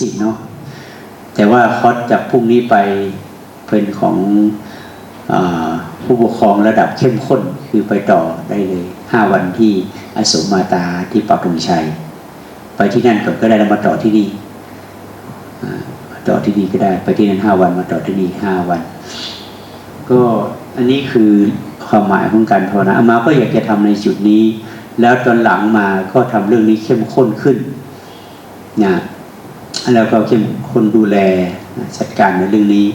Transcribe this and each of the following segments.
สิบเนาะแต่ว่าคอร์สจากพรุ่งนี้ไปเป็นของอผู้ปกครองระดับเข้มข้นคือไปต่อได้เลยห้าวันที่อสมมาตาที่ปักธงชัย ไปที่นั่นก่อนก็ได้แล้วมาต่อที่นี่มาต่อที่นี่ก็ได้ ไปที่นั่นห้าวันมาต่อที่นี่ห้าวัน ก็อันนี้คือความหมายของการภาวนาอามาก็อยากจะทำในจุดนี้ แล้วตอนหลังมาก็ทำเรื่องนี้เข้มข้นขึ้นนะ แล้วก็เข้มข้นดูแลจัดการในเรื่องนี้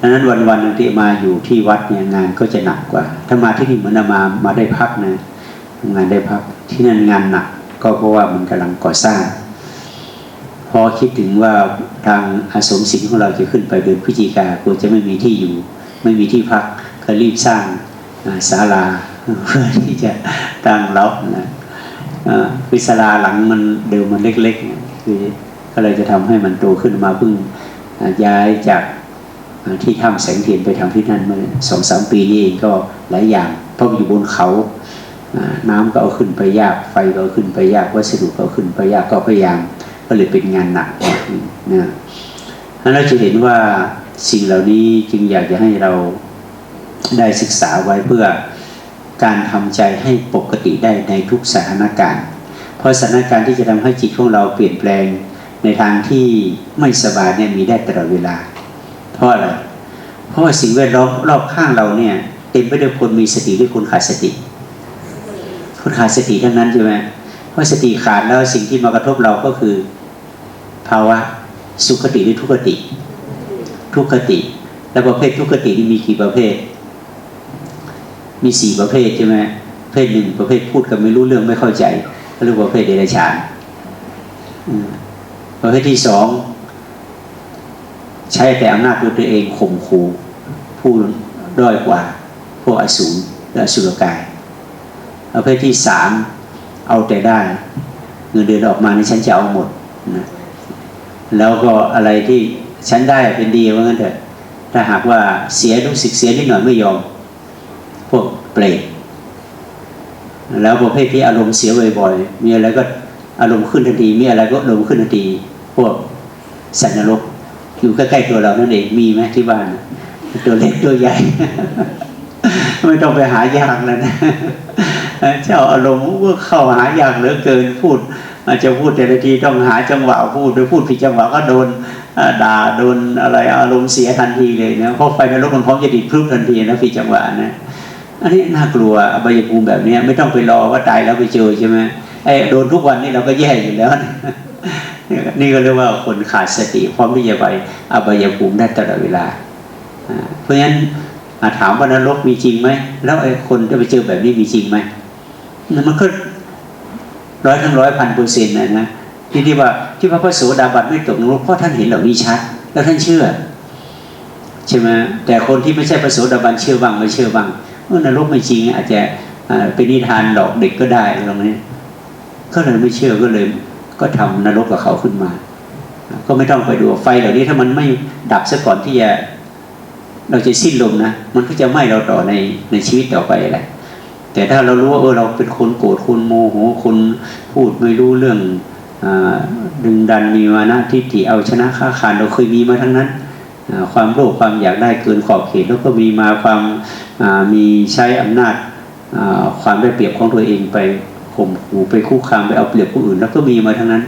ดังนั้นวันวันๆที่มาอยู่ที่วัดเนี่ยงานก็จะหนักกว่า ถ้ามาที่นี่เหมือนมามาได้พักนะทำงานได้พักที่นั่นงานหนักก็เพราะว่ามันกำลังก่อสร้าง พอคิดถึงว่าทางอาสมศิลป์ของเราจะขึ้นไปเดือนพฤศจิกากลัวจะไม่มีที่อยู่ ไม่มีที่พักก็รีบสร้างศาลาเพื่อที่จะตั้งรับนะคือศาลาหลังมันเดิมมันเล็กๆนี่ยคือ ก็เลยจะทำให้มันโตขึ้นมาเพิ่งย้ายจากที่ถ้ำแสงเทียนไปทำที่นั่นเมื่อสองสามปีนี้เองก็หลายอย่างเพราะอยู่บนเขาน้ำก็เอาขึ้นไปยากไฟก็เอาขึ้นไปยากวัสดุก็เอาขึ้นไปยากก็พยายามก็เลยเป็นงานหนักนะแล้วเราจะเห็นว่าสิ่งเหล่านี้จึงอยากจะให้เราได้ศึกษาไว้เพื่อการทำใจให้ปกติได้ในทุกสถานการณ์ เพราะสถานการณ์ที่จะทำให้จิตของเราเปลี่ยนแปลง ในทางที่ไม่สบายเนี่ยมีได้ตลอดเวลา เพราะอะไร เพราะว่าสิ่งแวดล้อมรอบข้างเราเนี่ยเต็มไปด้วยคนมีสติหรือคนขาดสติ คนขาดสติทั้งนั้นใช่ไหมเพราะสติขาดแล้วสิ่งที่มากระทบเราก็คือ ภาวะสุขติหรือทุกขติ ทุกขติ แล้วประเภททุกขตินี่มีกี่ประเภท มีสี่ประเภทใช่ไหมประเภทหนึ่งประเภทพูดกันไม่รู้เรื่องไม่เข้าใจก็เรียกว่าประเภทเดรัจฉาน ประเภทที่สองใช้แต่อำนาจตัวเองข่มขู่ผู้ด้อยกว่าพวกอสูรและสุรกายประเภทที่สามเอาแต่ได้เงินเดือนออกมาในฉันจะเอาหมดนะแล้วก็อะไรที่ฉันได้เป็นดีว่างั้นเถอะถ้าหากว่าเสียรู้สึกเสียนิดหน่อยไม่ยอม พวกเปรตแล้วประเภทที่อารมณ์เสียบ่อยๆมีอะไรก็ อารมณ์ขึ้นทันทีมีอะไรก็อารมณ์ขึ้นทันทีพวกสัตว์นรกอยู่ใกล้ๆตัวเรานั่นเองมีไหมที่บ้านตัวเล็กตัวใหญ่ไม่ต้องไปหายากแล้วนะเจ้าอารมณ์ก็เข้าหายากเหลือเกินพูด อาจจะพูดแต่ละทีต้องหาจังหวะพูดโดยพูดผิดจังหวะก็โดนด่าโดนอะไรอารมณ์เสียทันทีเลยนะเพราะไฟนรกมันพร้อมจะดิดพรึบทันทีนะผิดจังหวะนะอันนี้น่ากลัวอบายภูมิแบบนี้ไม่ต้องไปรอว่าตายแล้วไปเจอใช่ไหม ไอ้โดนทุกวันนี่เราก็แย่อยู่แล้วนะนี่ก็เรียกว่าคนขาดสติพร้อมที่จะไปอบายภูมิได้ตลอดเวลา เพราะฉะนั้นถามว่านรกมีจริงไหม แล้วไอ้คนจะไปเจอแบบนี้มีจริงไหม มันก็ร้อยทั้งร้อยพันเปอร์เซ็นต์นะนะที่ที่ว่าที่พระพระโสดาบันไม่ตกนรกเพราะท่านเห็นเหล่านี้ชัด แล้วท่านเชื่อใช่ไหมแต่คนที่ไม่ใช่พระโสดาบันเชื่อบ้างไม่เชื่อบ้างเมื่อนรกไม่จริง อาจจะเป็นนิทานหลอกเด็กก็ได้ตรงนี้ ก็เลยไม่เชื่อก็เลยก็ทำนรกกับเขาขึ้นมา ก็ไม่ต้องไปดูไฟเหล่านี้ถ้ามันไม่ดับซะก่อนที่จะเราจะสิ้นลมนะมันก็จะไหม้เราต่อในในชีวิตต่อไปแหละแต่ถ้าเรารู้ว่าเออเราเป็นคนโกรธคนโมโหคนพูดไม่รู้เรื่องอดึงดันมีมานะทิฏฐิเอาชนะค้าขานเราเคยมีมาทั้งนั้น ความโลภความอยากได้เกินขอบเขตแล้วก็มีมาความมีใช้อำนาจความได้เปรียบของตัวเองไป ข่มขู่ไปคุกคามไปเอาเปรียบผู้อื่น แล้วก็มีมาทั้งนั้น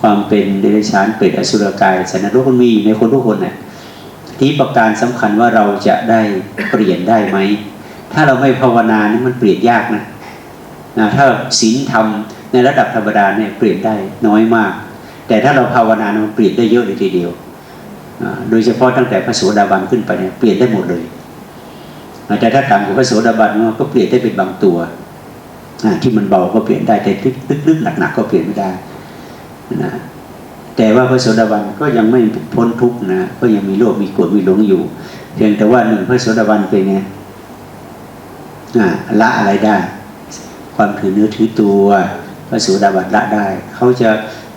ความเป็นเดรัจฉานเปรตอสุรกายสันนรกมันมีในคนทุกคนน่ะที่ประการสำคัญว่าเราจะได้เปลี่ยนได้ไหม ถ้าเราไม่ภาวนานี่มันเปลี่ยนยากนะนะถ้าศีลธรรมในระดับธรรมดาเนี่ยเปลี่ยนได้น้อยมาก แต่ถ้าเราภาวนามันเปลี่ยนได้เยอะเลยทีเดียว โดยเฉพาะตั้งแต่พระโสดาบันขึ้นไปเนี่ยเปลี่ยนได้หมดเลยอาแต่ถ้าต่ำกว่าพระโสดาบันก็เปลี่ยนได้เป็นบางตัว ที่มันเบาก็เปลี่ยนได้แต่ลึกๆหนักๆก็เปลี่ยนไม่ได้นะแต่ว่าพระโสดาบันก็ยังไม่พ้นทุกข์นะก็ยังมีโลภมีโกรธมีหลงอยู่ เพียงแต่ว่าหนึ่งพระโสดาบันเป็นไงอ่าละอะไรได้ ความถือเนื้อถือตัวพระโสดาบันละได้ เขาจะ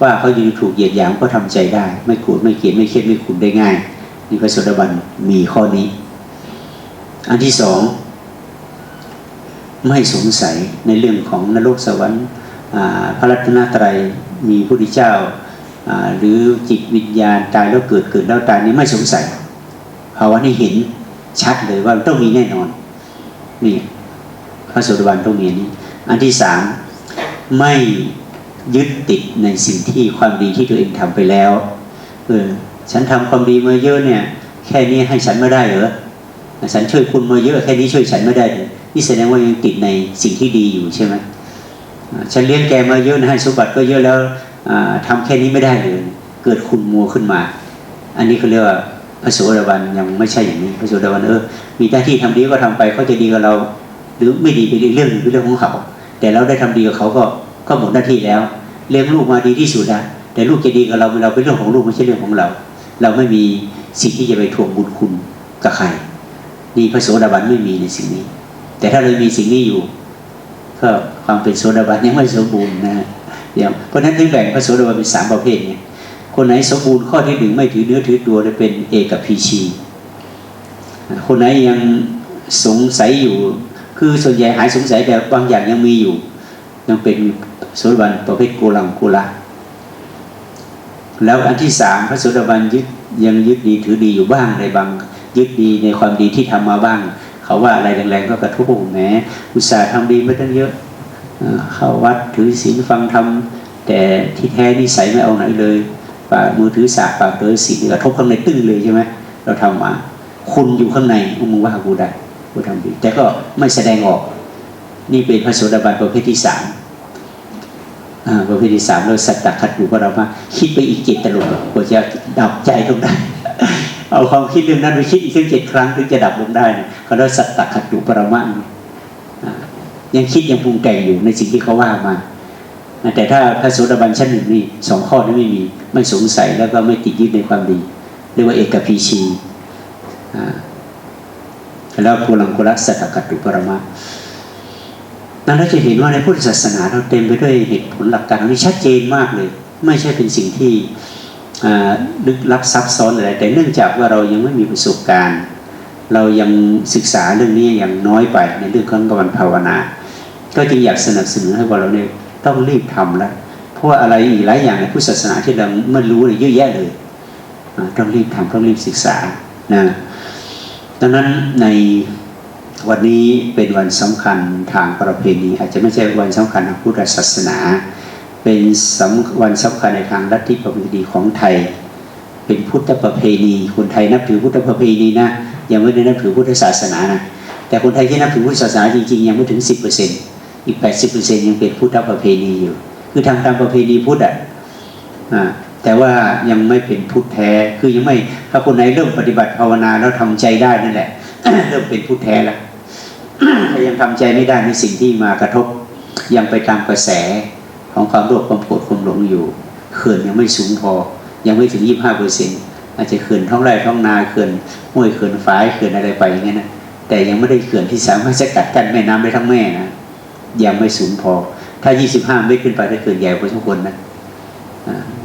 ว่าเขายืนถูกเหยียดหยามก็ทำใจได้ ไม่โกรธไม่เกลียดไม่เครียดไม่ขุนได้ง่ายนี่พระโสดาบันมีข้อนี้ อันที่สอง ไม่สงสัยในเรื่องของนรกสวรรค์พระรัตนตรัยมีพระพุทธเจ้า หรือจิตวิญญาณตายแล้วเกิดเกิดแล้วตายนี่ไม่สงสัยภาวะนี้เห็นชัดเลยว่าต้องมีแน่นอนนี่พระโสดาบันต้องมีนี้อันที่สามไม่ยึดติดในสิ่งที่ความดีที่ตัวเองทำไปแล้วเออฉันทำความดีมาเยอะเนี่ย แค่นี้ให้ฉันไม่ได้เหรอฉันช่วยคุณมาเยอะแค่นี้ช่วยฉันไม่ได้เหรอ นี่แสดงว่ายังติดในสิ่งที่ดีอยู่ใช่ไหมฉันเลี้ยงแกมาเยอะนะให้สมบัติก็เยอะแล้วอ่าทำแค่นี้ไม่ได้เลยเกิดคุณมัวขึ้นมา อันนี้เขาเรียกว่าพระโสดาบันยังไม่ใช่อย่างนี้พระโสดาบันเออมีหน้าที่ทำดีก็ทำไปเขาจะดีกับเรา หรือไม่ดีเป็นอีกเรื่องหนึงเป็นเรื่องของเขา แต่เราได้ทำดีกับเขาก็ก็หมดหน้าที่แล้วเลี้ยงลูกมาดีที่สุดแล้วแต่ลูกจะดีกับเราเราเป็นเรื่องของลูกไม่ใช่เรื่องของเรา เราไม่มีสิ่งที่จะไปทวงบุญคุณกับใครนี่พระโสดาบันไม่มีในสิ่งนี้ แต่ถ้าเรามีสิ่งนี้อยู่ ก็ความเป็นโสดาบันยังไม่สมบูรณ์นะฮะเดี๋ยวเพราะนั้นถึงแบ่งพระโสดาบันเป็นสามประเภทไงคนไหนสมบูรณ์ข้อที่หนึ่งไม่ถือเนื้อถือตัวจะเป็นเอกพีชีคนไหนยังสงสัยอยู่ คือส่วนใหญ่หายสงสัยแต่บางอย่างยังมีอยู่ ยังเป็นโสดาบันประเภทโกลังโกละแล้วอันที่สามพระโสดาบันยึดยังยึดดีถือดีอยู่บ้างในบาง ยึดดีในความดีที่ทำมาบ้าง เขาว่าอะไรแรงๆก็กระทบแหมอุตส่าห์ทำดีไม่ตั้งเยอะเข้าวัดถือศีลฟังธรรมแต่ที่แท้นิสัยไม่เอาไหนเลยปากมือถือสากปากเตอศีลกระทบข้างในตึ้งเลยใช่ไหมเราทำมา คุณอยู่ข้างในมึงว่ากูได้กูทำดี แต่ก็ไม่แสดงออก นี่เป็นพระโสดาบันประเภทที่สามประเภทที่สามเราสัตตคัดอยู่พวกเรามาคิดไปอีกเจ็ดตลบกว่าจะดับใจลงได้ เอาความคิดเรื่องนั้นไปคิดอีกถึงเจ็ดครั้งถึงจะดับลงได้เขาเรียกสัตตคัดอยู่ปรมะยังคิดยังปรุงแต่งอยู่ในสิ่งที่เขาว่ามาแต่ถ้าพระโสดาบันชั้นหนึ่งนี่สองข้อนี้ไม่มีไม่สงสัยแล้วก็ไม่ติดยึดในความดีเรียกว่าเอกพีชีแล้วภูลังกุลสัตตกัตตุปรมะนั้นเราจะเห็นว่าในพุทธศาสนาเราเต็มไปด้วยเหตุผลหลักการที่ชัดเจนมากเลย ไม่ใช่เป็นสิ่งที่ ลึกลับซับซ้อนอะไรแต่เนื่องจากว่าเรายังไม่มีประสบการณ์ เรายังศึกษาเรื่องนี้อย่างน้อยไปในเรื่องของการภาวนา ก็จึงอยากสนับสนุนให้พว่าเราเนี่ยต้องรีบทำแล้วเพราะว่าอะไรอีกหลายอย่างในพุทธศาสนาที่เราไม่รู้เนี่ยเยอะแยะเลยต้องรีบทำต้องรีบศึกษานะดังนั้นในวันนี้เป็นวันสำคัญทางประเพณี อาจจะไม่ใช่วันสำคัญทางพุทธศาสนา เป็นสำวันสำคัญในทางลัทธิประเพณีของไทย เป็นพุทธประเพณี คนไทยนับถือพุทธประเพณีนะยังไม่ได้นับถือพุทธศาสนานะแต่คนไทยที่นับถือพุทธศาสนาจริงๆยังไม่ถึง 10%อีก 80%ยังเป็นพุทธประเพณีอยู่ คือทางตามประเพณีพุทธอะแต่ว่ายังไม่เป็นพุทธแท้ คือยังไม่ถ้าคนไหนเริ่มปฏิบัติภาวนาแล้วทำใจได้นั่นแหละ เริ่มเป็นพุทธแท้ล้วถ้ายังทำใจไม่ได้ในสิ่งที่มากระทบ ยังไปตามกระแส ของความโลภความโกรธความหลงอยู่เขื่อนยังไม่สูงพอ ยังไม่ถึง 25เปอร์เซ็นต์อาจจะเขื่อนท้องไร่ท้องนาเขื่อนห้วยเขื่อนฝายเขื่อนอะไรไปอย่างเงี้ยนะแต่ยังไม่ได้เขื่อนที่สามารถจะกัดกั้นแม่น้ำได้ทั้งแม่นะยังไม่สูงพอ ถ้า 25 เมตรขึ้นไปได้เขื่อนใหญ่พอสมควรนะ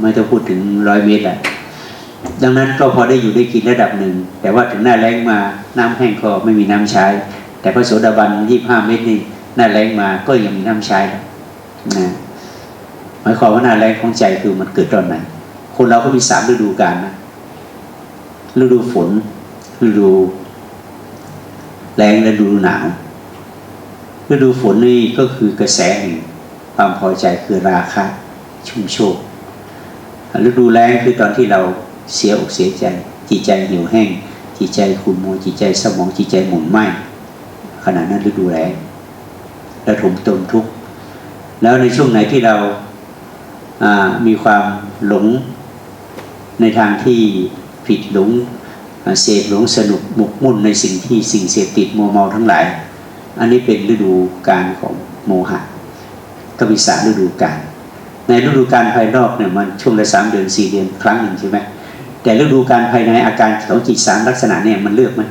ไม่ต้องพูดถึงร้อยเมตรแหละดังนั้นก็พอได้อยู่ได้กินระดับหนึ่ง แต่ว่าถึงหน้าแรงมาน้ำแห้งก็ไม่มีน้ำใช้ แต่พระโสดาบันยี่ห้าเมตรนี่หน้าแรงมาก็ยังมีน้ำใช้นะ มายความว่าหน้าแรงของใจคือมันเกิดตอนไหนคนเราก็มีสามฤดูกาลนะฤดูฝนฤดู แรงและฤดูหนาวฤดูฝนนี่ก็คือกระแสแห่งความพอใจคือราคะชุ่มโชคฤดูแล้งคือตอนที่เราเสียอกเสียใจ จิตใจหิวแห้ง จิตใจขุ่นมัวจิตใจสมองจิตใจหมุนไหมขณะนั้นฤดูแล้งและถมตนทุกข์แล้วในช่วงไหนที่เรา มีความหลงในทางที่ผิดหลงเสพหลงสนุกหมกมุ่นในสิ่งที่สิ่งเสพติดมัวเมาทั้งหลาย อันนี้เป็นฤดูการของโมหะก็มีสามฤดูกาลในฤดูการภายนอกเนี่ยมันช่วงละสามเดือนสี่เดือนครั้งหนึ่งใช่ไหมแต่ฤดูการภายในอาการของจิตสามลักษณะเนี่ยมันเลือกมัน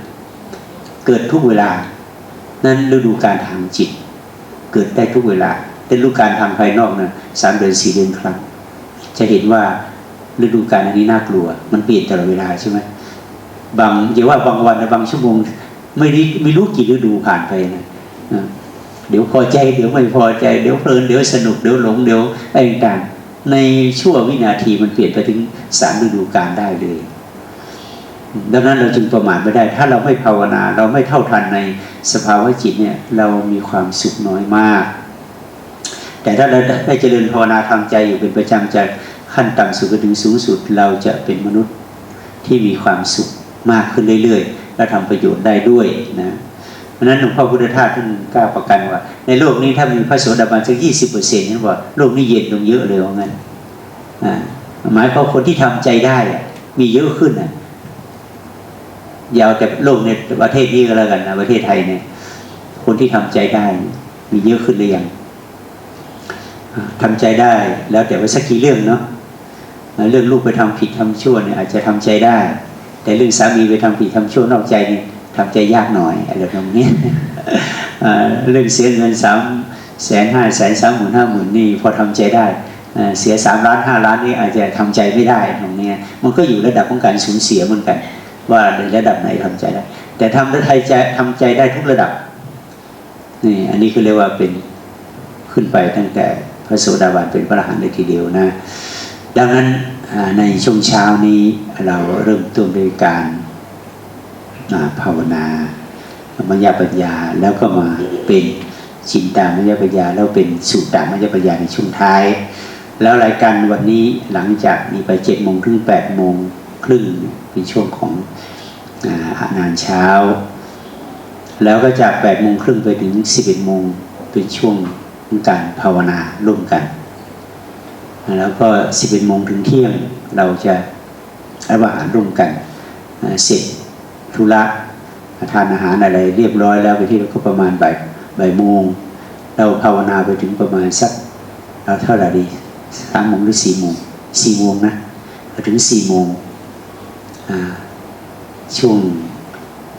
เกิดทุกเวลา นั้นฤดูการทางจิต เกิดได้ทุกเวลา แต่ฤดูการทางภายนอกนี่ยสามเดือนสี่เดือนครั้ง จะเห็นว่าฤดูการอันนี้น่ากลัว มันเปลี่ยนตลอดเวลาใช่ไหมบางอย่าว่าบางวันนะบางชั่วโมงไม่ได้ไม่รู้กี่ฤดูผ่านไปนะเดี๋ยวพอใจเดี๋ยวไม่พอใจเดี๋ยวเพลินเดี๋ยวสนุกเดี๋ยวหลงเดี๋ยวอะไรต่างๆในชั่ววินาทีมันเปลี่ยนไปถึงสามฤดูกาลได้เลย ดังนั้นเราจึงประมาทไม่ได้ ถ้าเราไม่ภาวนา เราไม่เท่าทันในสภาวะจิตเนี่ย เรามีความสุขน้อยมาก แต่ถ้าเราได้เจริญภาวนาทำใจอยู่เป็นประจำจากขั้นต่ำสุดไปถึงสูงสุด เราจะเป็นมนุษย์ที่มีความสุขมากขึ้นเรื่อยๆ และทำประโยชน์ได้ด้วยนะเพราะฉะนั้นหลวงพ่อพุทธทาสท่านกล้าประกันว่า ในโลกนี้ถ้ามีพระโสดาบันสักยี่สิบเปอร์เซ็นต์ท่านบอกโลกนี้เย็นลงเยอะเลยว่างั้นหมายความคนที่ทำใจได้มีเยอะขึ้นอะยาวแต่โลกในประเทศนี้ก็แล้วกันนะประเทศไทยเนี่ยคนที่ทำใจได้มีเยอะขึ้นหรือยัง อ่าทำใจได้แล้วแต่ว่าสักกี่เรื่องเนาะเรื่องลูกไปทำผิดทำชั่วเนี่ยอาจจะทำใจได้ แต่เรื่องสามีไปทำผิดทำชั่วนอกใจนี่ทำใจยากหน่อยอะไรแบบนี้เรื่องเสียเงินสามแสนห้าแสนสามหมื่นห้าหมื่นนี่พอทำใจได้เสียสามล้านห้าล้านนี่อาจจะทำใจไม่ได้ตรงเนี้ยมันก็อยู่ระดับของการสูญเสียเหมือนกัน ว่าในระดับไหนทำใจได้ แต่ทำได้ใจทำใจได้ทุกระดับนี่อันนี้คือเรียกว่าเป็นขึ้นไปตั้งแต่ พระโสดาบันเป็นพระอรหันต์เลยทีเดียวนะ ดังนั้นในช่วงเช้านี้เราเริ่มต้นด้วยการาภาวนามยปัญญาแล้วก็มาเป็นชินตามยปัญญาแล้วเป็นสุตตามยปัญญาในช่วงท้าย แล้วรายการวันนี้หลังจากนี้ไปเจ็ดโมงถึงแปดโมงครึ่งเป็นช่วงของอาหารเช้า แล้วก็จากแปดโมงครึ่งไปถึงสิบเอ็ดโมงเป็นช่วง การภาวนาร่วมกัน แล้วก็สิบเอ็ดโมงถึงเที่ยงเราจะรับอาหารร่วมกันเสร็จธุระทานอาหารอะไรเรียบร้อยแล้วไปที่เราก็ประมาณบ่ายบ่ายโมง เราภาวนาไปถึงประมาณสักเอาเท่าไหร่ดีสามโมงหรือสี่โมงสี่โมงนะถึงสี่โมงช่วง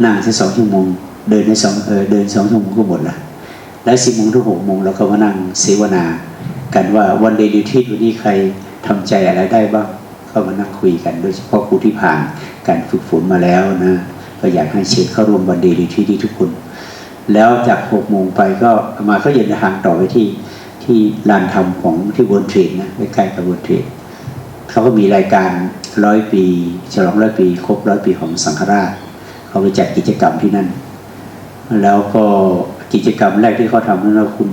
นั่งสักสองชั่วโมง เดินในสองเออเดินสองชั่วโมงก็หมดละ แล้วสี่โมงถึงหกโมงเราก็มานั่งเสวนา กันว่าวันเดย์ดิวทีวันนี้ใครทำใจอะไรได้บ้างก็มานั่งคุยกัน โดยเฉพาะผู้ที่ผ่านการฝึกฝนมาแล้วนะก็อยากให้เชิญเข้าร่วมวันเดย์ดิวทีทุกคน แล้วจากหกโมงไปก็มาก็เดินทางต่อไปที่ที่ลานธรรมของที่วนเทรดนะใกล้ๆกับวนเทรดเขาก็มีรายการร้อยปีฉลองร้อยปี ครบร้อยปีของสังฆราชเขาไปจัดกิจกรรมที่นั่น แล้วก็ กิจกรรมแรกที่เขาทำนั้นว่าคุณ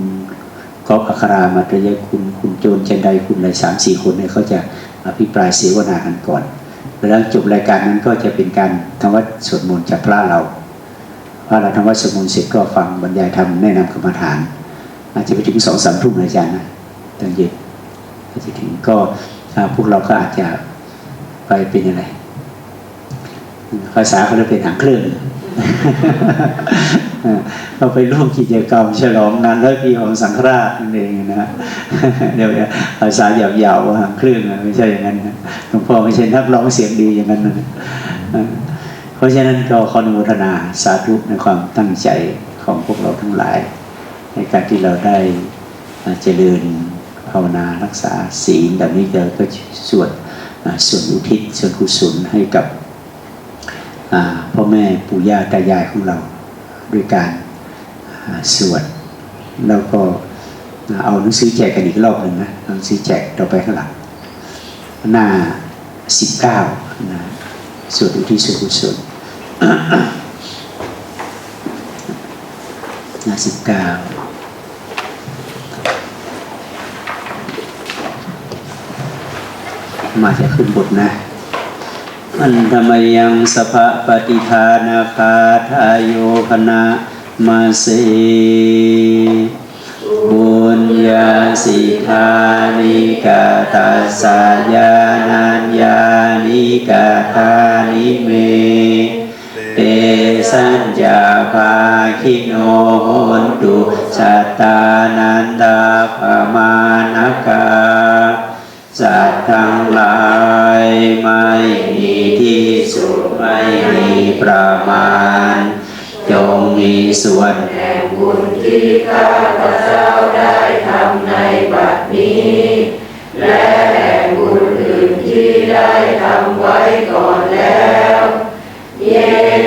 ก๊อฟอัครามาตรยคุณคุณโจนเชนไดคุณอะไรสามสี่คนเนี่ยเขาจะอภิปรายเสวนากันก่อนแล้วจบรายการนั้นก็จะเป็นการทำวัดสวดมนต์จากพระเราพระเราทำวัดสวดมนต์เสร็จก็ฟังบรรยายธรรมแนะนำกรรมฐาน อาจจะไปถึงสองสามทุ่มนะอาจารย์นะตอนเย็นอาจจะถึงก็พวกเราก็อาจจะไปเป็นอะไรภาษาเขาเรียกเป็นหางเครื่อง เราไปร่วมกิจกรรมฉลองงานร้อยปีของสังฆราชนั่นเองนะเดี๋ยวภาษาหยาบๆว่าหางเครื่องนะไม่ใช่อย่างนั้นนะหลวงพ่อไม่ใช่นักร้องเสียงดีอย่างนั้นนะเพราะฉะนั้นก็ขออนุโมทนาสาธุในความตั้งใจของพวกเราทั้งหลาย ในการที่เราได้เจริญภาวนารักษาศีลแบบนี้เราก็สวดส่วนอุทิศส่วนกุศลให้กับพ่อแม่ปู่ย่าตายายของเรา ด้วยการอ่าสวดแล้วก็เอาหนังสือแจกกันอีกรอบหนึ่งนะหนังสือแจกต่อไปข้างหลังหน้าสิบเก้านะสวดอุทิศส่วนกุศลหน้าสิบเก้ามาจะขึ้นบทนะ อันธรรมยังสภะปฏิทานาคาทายโยคณะมาเสบุญญาสิทานิกาตาสายานัญญานิกาทานิเม เตสัญญาภาคิโนโหนตุสัตตานันตาภมานกาสัตว์ทั้งหลายไม่ สุขไม่มีประมาณ จงมีส่วนแห่งบุญที่ข้าพระเจ้าได้ทำในบัดนี้ และแห่งบุญอื่นที่ได้ทำไว้ก่อนแล้ว เย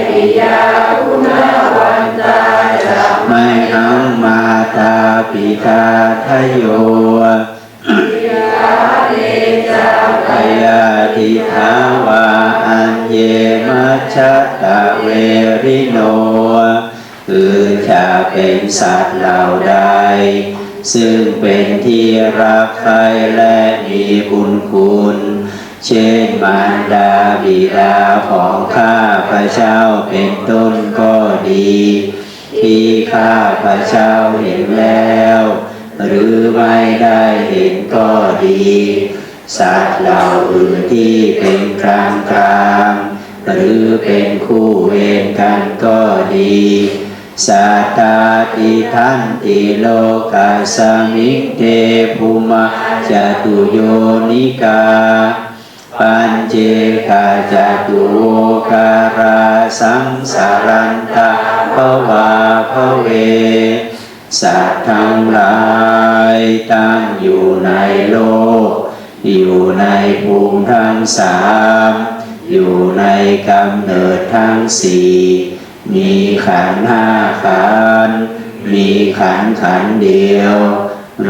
ปิยาคุณาวันตาจะไม่หังมาตาปิตาทโยยาเลจาพยาทิทาวา ดชตะเวริโน คือจะเป็นสัตว์เหล่าใด ซึ่งเป็นที่รักใครและมีบุญคุณ เช่นมารดาบิดาของข้าพระเจ้าเป็นต้นก็ดี ที่ข้าพระเจ้าเห็นแล้ว หรือไม่ได้เห็นก็ดี สัตว์เหล่าอื่นที่เป็นกลางกลางหรือเป็นคู่เวรกันก็ดีสัตตาติทันติโลกาสมิงเตภูมาจตุโยนิกา ปัญเจกาจตุโวการาสังสารันตาภวาภเว สัตว์ทั้งหลายตั้งอยู่ในโลก อยู่ในภูมิทั้งสามอยู่ในกำเนิดทั้งสี่มีขันห้าขันมีขันขันเดียว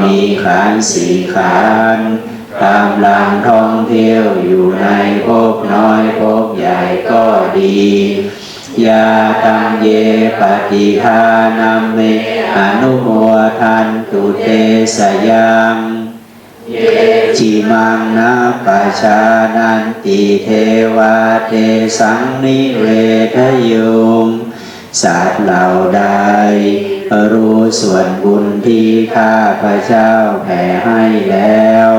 มีขันสี่ขันกำลังท่องเที่ยวอยู่ในภพน้อยภพใหญ่ก็ดียาตังเยปฏิทานัมเมอนุโมทันตุเตสยัง จิมังนาปะชานันติเทวาเทสังนิเวทยุงสัตว์เหล่าใดรู้ส่วนบุญที่ข้าพระเจ้าแผ่ให้แล้ว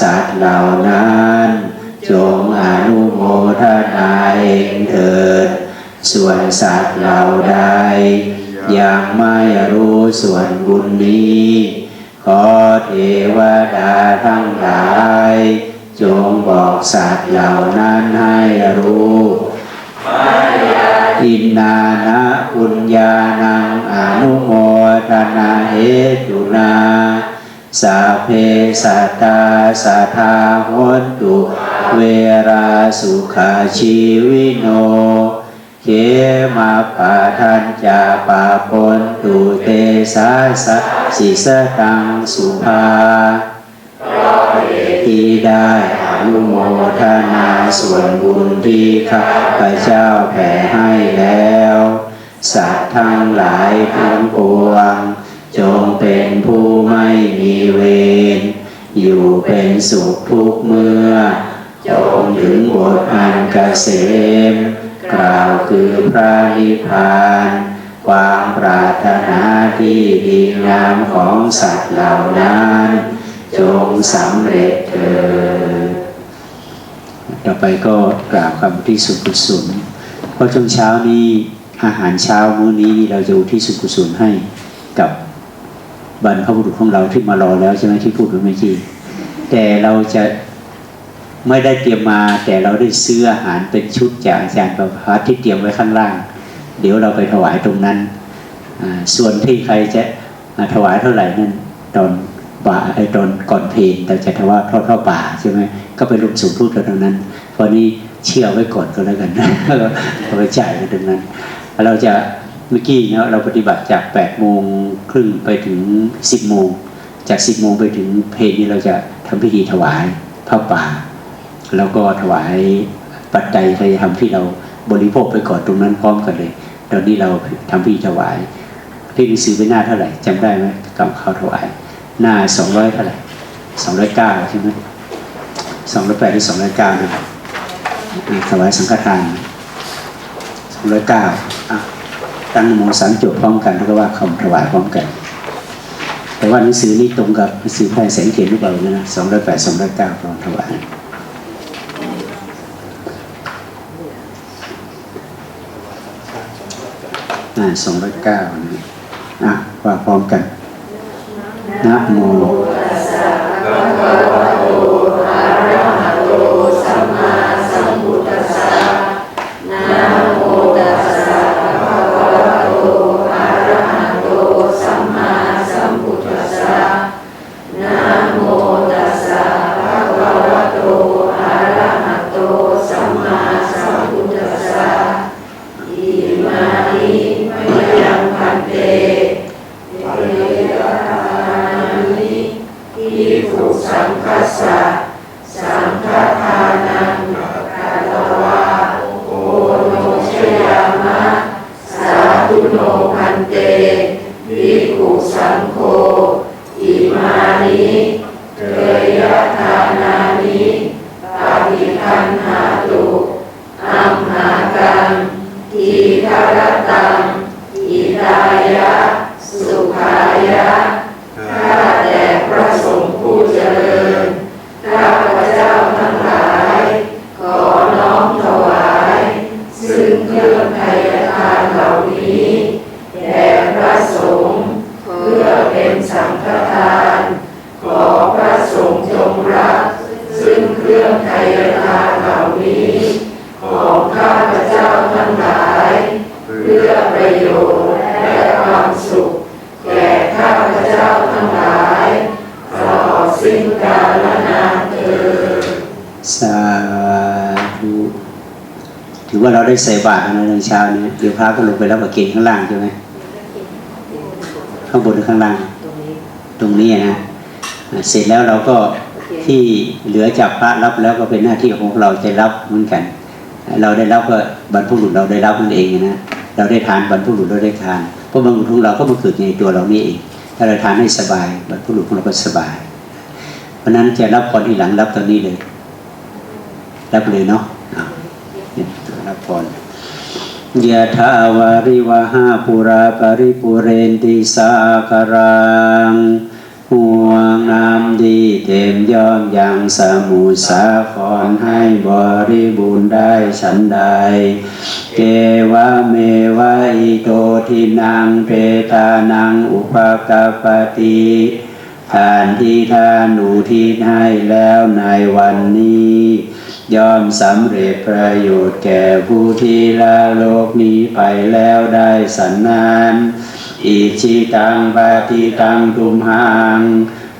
สัตว์เหล่านั้น จงอนุโมทนาเองเถิด ส่วนสัตว์เหล่าใด ยังไม่รู้ส่วนบุญนี้ ขอเทวดาทั้งหลาย จงบอกสัตว์เหล่านั้นให้รู้อินนานะปุญญาณังอนุโมทนาเหตุนาสาเพสัตตาสัทธาหนตุ เวราสุขาชีวิโน เขมาปาทันจาปาปนตุเตสาสะสิสตังสุภาที่ได้อนุโมทนาส่วนบุญที่ข้าพเจ้าแผ่ให้แล้ว สัตว์ทั้งหลายทั้งปวง จงเป็นผู้ไม่มีเวรอยู่เป็นสุขทุกเมื่อ จงถึงบทอันเกษม กล่าวคือพระนิพพาน ความปรารถนาที่ดีงามของสัตว์เหล่านั้น จงสำเร็จเถิดต่อไปก็กล่าวคำที่สุขกุศลเพราะช่วงเช้านี้อาหารเช้ามื้อนี้เราจะอุที่สุขกุศลให้กับบรรพบุรุษของเราที่มารอแล้วใช่ไหมที่พูดเมื่อกี้แต่เราจะ ไม่ได้เตรียมมาแต่เราได้ซื้ออาหารเป็นชุดจากอาจารย์ประพัฒที่เตรียมไว้ข้างล่าง เดี๋ยวเราไปถวายตรงนั้น ส่วนที่ใครจะอ่าถวายเท่าไหร่นั่นตอนบ่าไอ้ตอนก่อนเพลงเราจะถวายทอดทอดป่าใช่ไหมก็ไปรวมสูตรพูดกันตรงนั้นเพราะนี้เชื่อไว้ก่อนก็แล้วกันเราไปจ่ายกันตรงนั้น เราจะเมื่อกี้เนาะเราปฏิบัติจาก8ปดโมงครึ่งไปถึง 10บโมง จาก 10บโมงไปถึงเพลงนี้เราจะทำพิธีถวายผ้าป่า แล้วก็ถวายปัจจัยใครทำที่เราบริโภคไปก่อนตรงนั้นพร้อมกันเลย ตอนนี้เราทำพิธีถวายที่หนังสือไปหน้าเท่าไหร่จำได้ไหมกับเขาถวาย หน้าสองร้อยเท่าไหร่สองร้อยเก้าใช่ไหมสองร้อยแปดหรือสองร้อยเก้านะอ่ถวายสังฆทานสองร้อยเก้าตั้งนะโมสามจบพร้อมกันแล้วก็ว่าคำถวายพร้อมกัน แต่ว่าหนังสือนี้ตรงกับหนังสือแพร่แสงเทียนหรือเปล่านะสองร้อยแปดสองร้อยเก้าพร้อมถวายาสองร้อยเก้านะอะว่าพร้อมกันนะโม ใส่บาตรในตอนเช้านี้เดี๋ยวพระก็ลงไปรับประเคนข้างล่างใช่ไหมข้างบนหรือข้างล่าง ตรงนี้นะเสร็จแล้วเราก็ที่เหลือจากพระรับแล้วก็เป็นหน้าที่ของเราจะรับเหมือนกัน เราได้รับก็บรรพบุรุษเราได้รับนั่นเองนะเราได้ทานบรรพบุรุษเราได้ทานเพราะบรรพุรุษของเราก็มาเกิดในตัวเรานี่เองถ้าเราทานให้สบายบรรพบุรุษของเราก็สบาย เพราะนั้นจะรับพรที่หลังรับตอนนี้เลย รับเลยเนาะ รับพรยะถาวาริวหาปุราปริปุเรนติสาคารังห่วงน้ำดีเต็มย่อมยังสมุสาครให้บริบูรณ์ได้ฉันใด เกวะเมวะอิโตทินังเปตานังอุปกาปติทานที่ทานอุทิศให้แล้วในวันนี้ ย่อมสำเร็จประโยชน์แก่ผู้ที่ละโลกนี้ไปแล้วได้สันนานอิชิตังปาติตังทุมหัง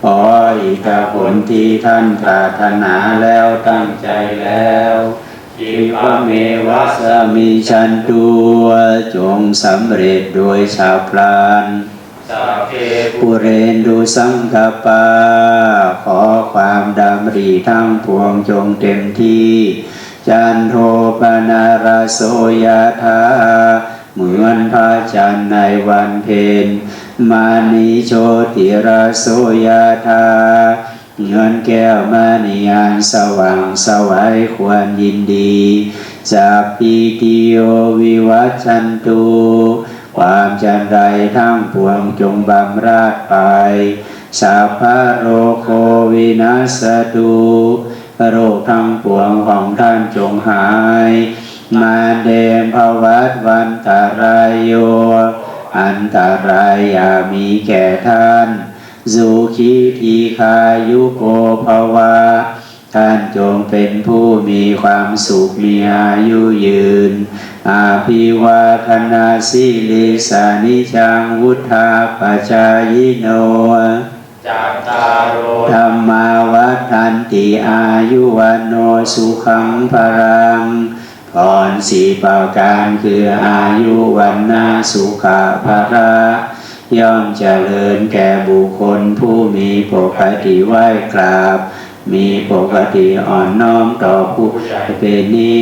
ขออีกผลที่ท่านปรารถนาแล้วตั้งใจแล้วอิวะเมวะสมิชันตัวจงสำเร็จโดยชาวพลาน ปุเรนดูสังกปา ขอความดำริทั้งปวงจงเต็มที่ จันโทปนาราโสยธาเหมือนพระจันทร์ในวันเพ็ญมานิโชติราโสยธาเงินแก้วมานิยานสว่างสวัยควรยินดีจากปีติโยวิวัชชันตุ ความจันไรทั้งปวงจงบำราดไปสัพพโรโควินาสตุโรคทั้งปวงของท่านจงหาย มาเดมภวัตวันตารายโย อันตรายอย่ามีแก่ท่าน สุขีทีคายุโกภวะ ท่านจงเป็นผู้มีความสุขมีอายุยืน อาภิวาธนาสิลิสานิจังวุธาปจายโนจัตตาโรธรรมาวัฏันติอายุวันโนสุขังพรังพรสีประการคืออายุวันนาสุขะภระย่อมเจริญแก่บุคคลผู้มีปกติไหว้กราบ มีปกติอ่อนน้อมต่อผู้เป็นนิ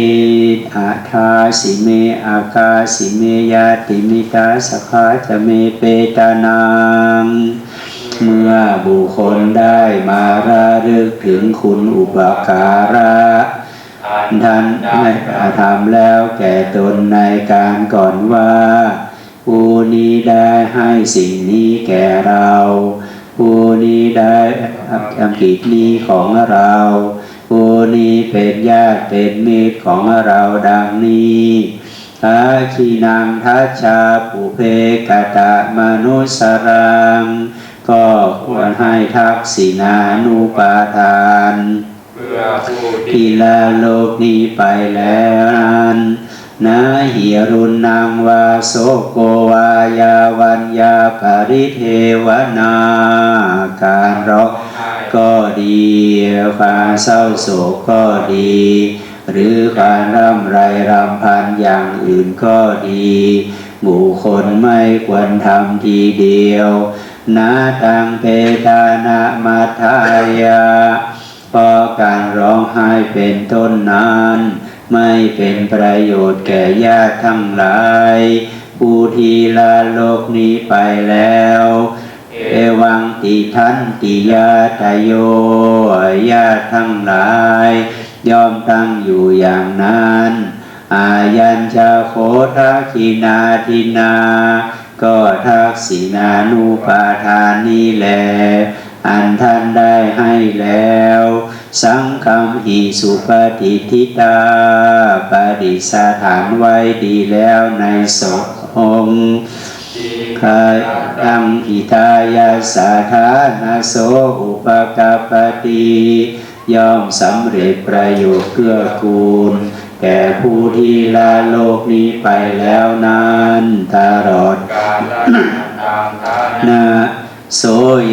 อาทาสิเมอากาสิเมยาติมิตาสกขาจะเมเปตานังเมื่อบุคคลได้มาระลึกถึงคุณอุปการะท่านได้กระทำแล้วแก่ตนในการก่อนว่าผู้นี้ได้ให้สิ่งนี้แก่เรา ผู้นี้ได้ทำกิจนี้ของเราผู้นี้เป็นญาติเป็นมิตรของเราดังนี้ทักขีนังทัชชาปุเพกตะมนุสรัง ก็ควรให้ทักษินานุปาทานเพื่อผู้ที่ที่ละโลกนี้ไปแล้วนั้น นะหิรุณังวาโสโกวายาวัญญาปริเทวนาการร้องก็ดีความเศร้าโศกก็ดี หรือการร่ำไรรำพันอย่างอื่นก็ดีบุคคลไม่ควรทำทีเดียว นาตังเพทานามาทายาเพราะการร้องไห้เป็นต้นนั้น ไม่เป็นประโยชน์แก่ญาติทั้งหลาย ผู้ที่ละโลกนี้ไปแล้วเอวังติทันติยาตโยญาติทั้งหลาย ยอมตั้งอยู่อย่างนั้น อายัญชาโคทักขินาทินา ก็ทักษินานุปาทานนี้แล อันท่านได้ให้แล้ว สังคำหิสุปฏิทิตาปฏิสถานไว้ดีแล้วในสงฆ์คายตังอิทายาสาธานาโสอุปกาปติย่อมสำเร็จประโยชน์เกื้อกูล แก่ผู้ที่ละโลกนี้ไปแล้วนั้นตลอดกาลตามทานนะ โส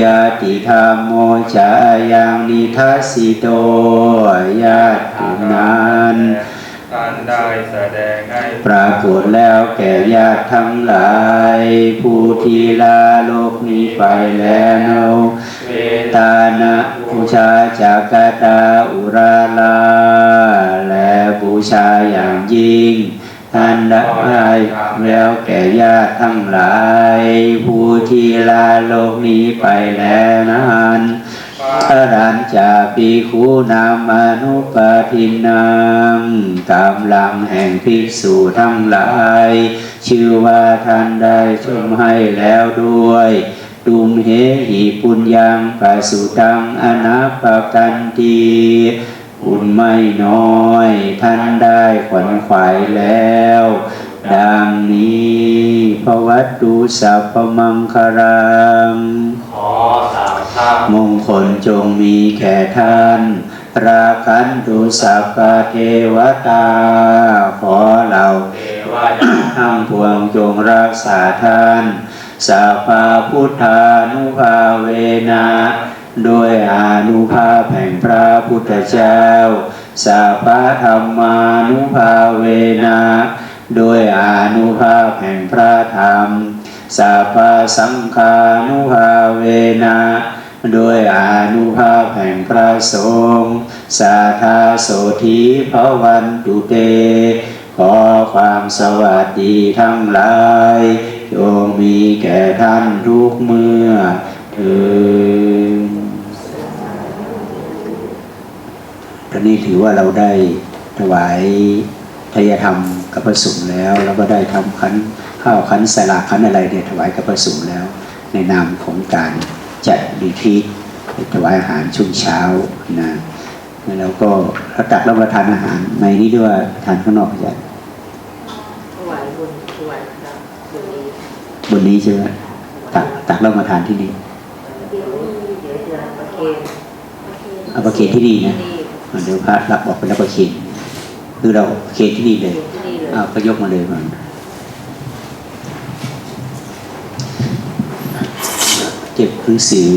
ยติธรรมโมจายังนิทัสสิโตญาตินั้นท่านได้แสดงให้ปรากฏแล้วแก่ญาติทั้งหลาย ผู้ที่ลาโลกนี้ไปแล้วตานะบูชาจากตาอุราลา และบูชาอย่างยิ่ง ท่านได้แล้วแก่ญาติทั้งหลาย ผู้ที่ลาโลกนี้ไปแล้วนั้นพระรันจาปีคูนามนุปทินังกำลังแห่งภิกษุทั้งหลาย ชื่อว่าท่านได้ชมให้แล้วด้วยตุมเหหิปุญญังปัสุตังอนัปปกันตี บุญไม่น้อย ท่านได้ขวัญขวายแล้ว ดังนี้พระวัตตุสัพพมังคารังขอสามข้ามมงคลจงมีแก่ท่านราคันตุสัพพะเทวตา ขอเราเทวดาทั้งพวงจงรักษาท่านสัพพะพุทธานุภาเวนะ ด้วยอานุภาพแห่งพระพุทธเจ้าสัพพะธรรมานุภาเวนะด้วยอานุภาพแห่งพระธรรมสัพพะสังฆานุภาเวนะด้วยอานุภาพแห่งพระสงฆ์สาธาโสธีพระวันตุเต ขอความสวัสดีทั้งหลายจงมีแก่ท่านทุกเมื่อถึง ตอนนี้ถือว่าเราได้ถวายทายธรรมกับพระสงฆ์แล้ว แล้วก็ได้ทำขันข้าวขันสลากขันอะไรเนี่ยถวายกับพระสงฆ์แล้ว ในนามของการจัดดีทีถวายอาหารช่วงเช้านะแล้วก็เราตักรับประทานอาหารในนี้ด้วยว่าทานข้างนอกจะถวายบุญถวายพระบุญนี้บนนี้ใช่ไหมตักตักรับประทานที่นี่เดี๋ยวเดี๋ยวจะประเคนเอาประเคนที่นี่นะ เดี๋ยวพระรับออกไปรับประเคนคือเราประเคนที่นี่เลยที่นี่เลยเอาก็ยกมาเลยมันเก็บหนังสือ